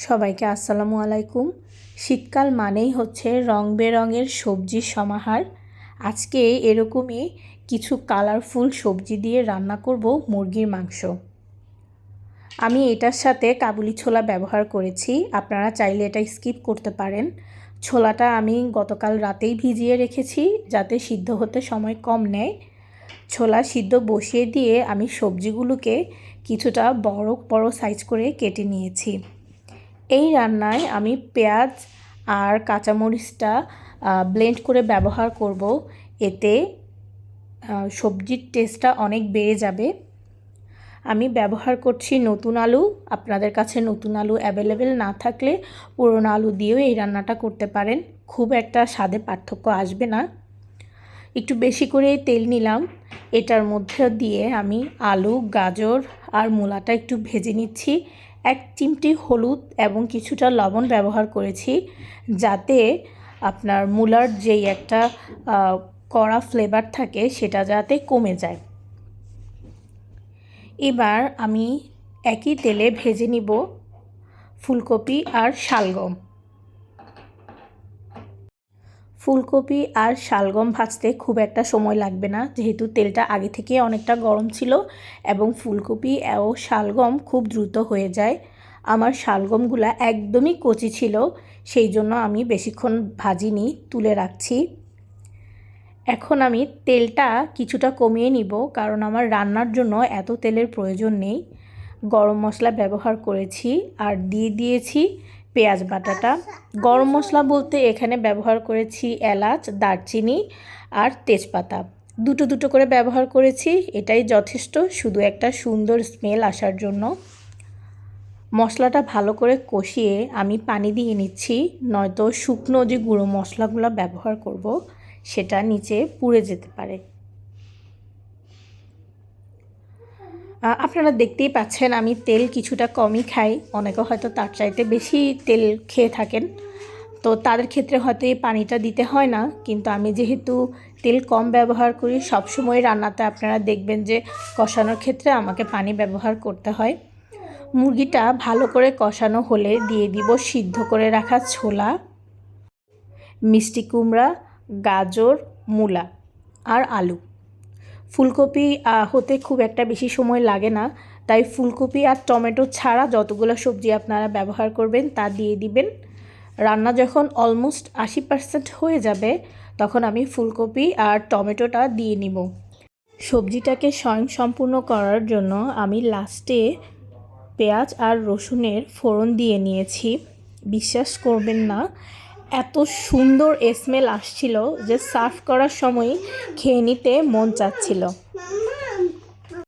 সবাইকে আসসালামু আলাইকুম। শীতকাল মানেই হচ্ছে রং বেরঙের সবজির সমাহার। আজকে এরকমই কিছু কালারফুল সবজি দিয়ে রান্না করব মুরগির মাংস। আমি এটার সাথে কাবুলি ছোলা ব্যবহার করেছি, আপনারা চাইলে এটা স্কিপ করতে পারেন। ছোলাটা আমি গতকাল রাতেই ভিজিয়ে রেখেছি যাতে সিদ্ধ হতে সময় কম নেয়। ছোলা সিদ্ধ বসিয়ে দিয়ে আমি সবজিগুলোকে কিছুটা বড় বড় সাইজ করে কেটে নিয়েছি। এই রান্নায় আমি পেঁয়াজ আর কাঁচামরিচটা ব্লেন্ড করে ব্যবহার করব। এতে সবজির টেস্টটা অনেক বেড়ে যাবে। আমি ব্যবহার করছি নতুন আলু। আপনাদের কাছে নতুন আলু অ্যাভেলেবেল না থাকলে পুরনো আলু দিয়েও এই রান্নাটা করতে পারেন। খুব একটা স্বাদে পার্থক্য আসবে না। একটু বেশি করে তেল নিলাম। এটার মধ্যে দিয়ে আমি আলু, গাজর আর মূলাটা একটু ভেজে নিচ্ছি। এক চিমটি হলুদ এবং কিছুটা লবণ ব্যবহার করেছি যাতে আপনার মূলার যেই একটা কড়া ফ্লেভার থাকে সেটা যাতে কমে যায়। এবার আমি একই তেলে ভেজে নিব ফুলকপি আর শালগম। ফুলকপি আর শালগম ভাজতে খুব একটা সময় লাগবে না, যেহেতু তেলটা আগে থেকে অনেকটা গরম ছিল এবং ফুলকপি ও শালগম খুব দ্রুত হয়ে যায়। আমার শালগমগুলা একদমই কচি ছিল, সেই জন্য আমি বেশিক্ষণ ভাজিনি, তুলে রাখছি। এখন আমি তেলটা কিছুটা কমিয়ে নিব, কারণ আমার রান্নার জন্য এত তেলের প্রয়োজন নেই। গরম মশলা ব্যবহার করেছি আর দিয়ে দিয়েছি পেঁয়াজ বাটাটা। গরম মশলা বলতে এখানে ব্যবহার করেছি এলাচ, দারচিনি আর তেজপাতা। দুটো দুটো করে ব্যবহার করেছি, এটাই যথেষ্ট, শুধু একটা সুন্দর স্মেল আসার জন্য। মশলাটা ভালো করে কষিয়ে আমি পানি দিয়ে নিচ্ছি, নয়তো শুকনো যে গুঁড়ো মশলাগুলো ব্যবহার করব, সেটা নিচে পুড়ে যেতে পারে। আপনারা দেখতেই পাচ্ছেন আমি তেল কিছুটা কমই খাই। অনেকে হয়তো তার চাইতে বেশি তেল খেয়ে থাকেন। তো তাদের ক্ষেত্রে হয়তো এই পানিটা দিতে হয় না। কিন্তু আমি যেহেতু তেল কম ব্যবহার করি, সবসময় রান্নাতে আপনারা দেখবেন যে কষানোর ক্ষেত্রে আমাকে পানি ব্যবহার করতে হয়। মুরগিটা ভালো করে কষানো হলে দিয়ে দিব সিদ্ধ করে রাখা ছোলা, মিষ্টি কুমড়া, গাজর, মূলা আর আলু। ফুলকপি হতে খুব একটা বেশি সময় লাগে না। তাই ফুলকপি আর টমেটো ছাড়া যতগুলো সবজি আপনারা ব্যবহার করবেন, তা দিয়ে দিবেন। রান্না যখন অলমোস্ট আশি পার্সেন্ট হয়ে যাবে, তখন আমি ফুলকপি আর টমেটোটা দিয়ে নিব। সবজিটাকে স্বয়ং সম্পূর্ণ করার জন্য আমি লাস্টে পেঁয়াজ আর রসুনের ফোড়ন দিয়ে নিয়েছি। বিশ্বাস করবেন না এত সুন্দর স্মেল আসছিল যে সার্ভ করার সময় খেয়ে নিতে মন চাচ্ছিল।